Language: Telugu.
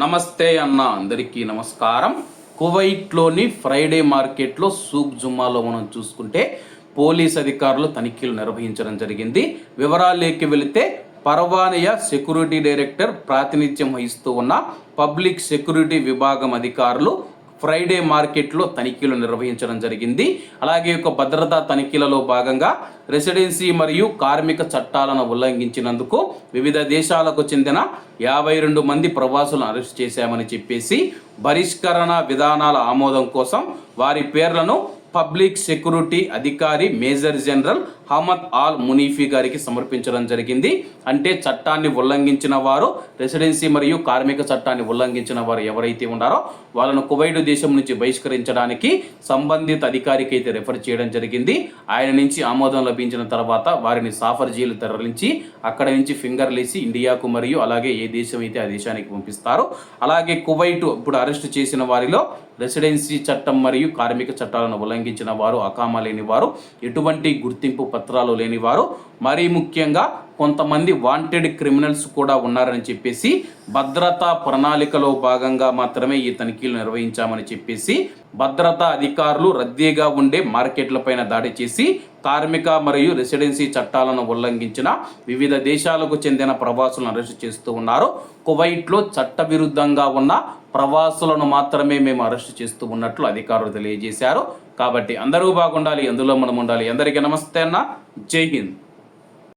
నమస్తే అన్న అందరికీ నమస్కారం. కువైట్లోని ఫ్రైడే మార్కెట్లో సూక్ జుమ్మాలో మనం చూసుకుంటే పోలీస్ అధికారులు తనిఖీలు నిర్వహించడం జరిగింది. వివరాలేకి వెళితే పర్వానియా సెక్యూరిటీ డైరెక్టర్ ప్రాతినిధ్యం వహిస్తూ ఉన్న పబ్లిక్ సెక్యూరిటీ విభాగం అధికారులు ఫ్రైడే మార్కెట్లో తనిఖీలు నిర్వహించడం జరిగింది. అలాగే ఒక భద్రతా తనిఖీలలో భాగంగా రెసిడెన్సీ మరియు కార్మిక చట్టాలను ఉల్లంఘించినందుకు వివిధ దేశాలకు చెందిన యాభై రెండు మంది ప్రవాసులను అరెస్ట్ చేశామని చెప్పేసి బహిష్కరణ విధానాల ఆమోదం కోసం వారి పేర్లను పబ్లిక్ సెక్యూరిటీ అధికారి major general Hamad Al Munifi గారికి సమర్పించడం జరిగింది. అంటే చట్టాన్ని ఉల్లంఘించిన వారు రెసిడెన్సీ మరియు కార్మిక చట్టాన్ని ఉల్లంఘించిన వారు ఎవరైతే ఉన్నారో వాళ్ళను కువైట్ దేశం నుంచి బహిష్కరించడానికి సంబంధిత అధికారికి అయితే రెఫర్ చేయడం జరిగింది. ఆయన నుంచి ఆమోదం లభించిన తర్వాత వారిని సాఫర్ జైలు తరలించి అక్కడ నుంచి ఫింగర్ లేసి ఇండియాకు మరియు అలాగే ఏ దేశం అయితే ఆ దేశానికి పంపిస్తారు అలాగే కువైట్ ఇప్పుడు అరెస్ట్ చేసిన వారిలో రెసిడెన్సీ చట్టం మరియు కార్మిక చట్టాలను ఉల్లంఘించిన వారు అకామా లేనివారు ఎటువంటి గుర్తింపు పత్రాలు లేనివారు మరీ ముఖ్యంగా కొంతమంది వాంటెడ్ క్రిమినల్స్ కూడా ఉన్నారని చెప్పేసి భద్రతా ప్రణాళికలో భాగంగా మాత్రమే ఈ తనిఖీలు నిర్వహించామని చెప్పేసి భద్రతా అధికారులు రద్దీగా ఉండే మార్కెట్లపైన దాడి చేసి కార్మిక మరియు రెసిడెన్సీ చట్టాలను ఉల్లంఘించిన వివిధ దేశాలకు చెందిన ప్రవాసులను అరెస్ట్ చేస్తూ ఉన్నారు. కువైట్లో చట్టవిరుద్ధంగా ఉన్న ప్రవాసులను మాత్రమే మేము అరెస్ట్ చేస్తూ ఉన్నట్లు అధికారులు తెలియజేశారు. కాబట్టి అందరూ బాగుండాలి అందులో మనం ఉండాలి. అందరికీ నమస్తే అన్న. జై హింద్.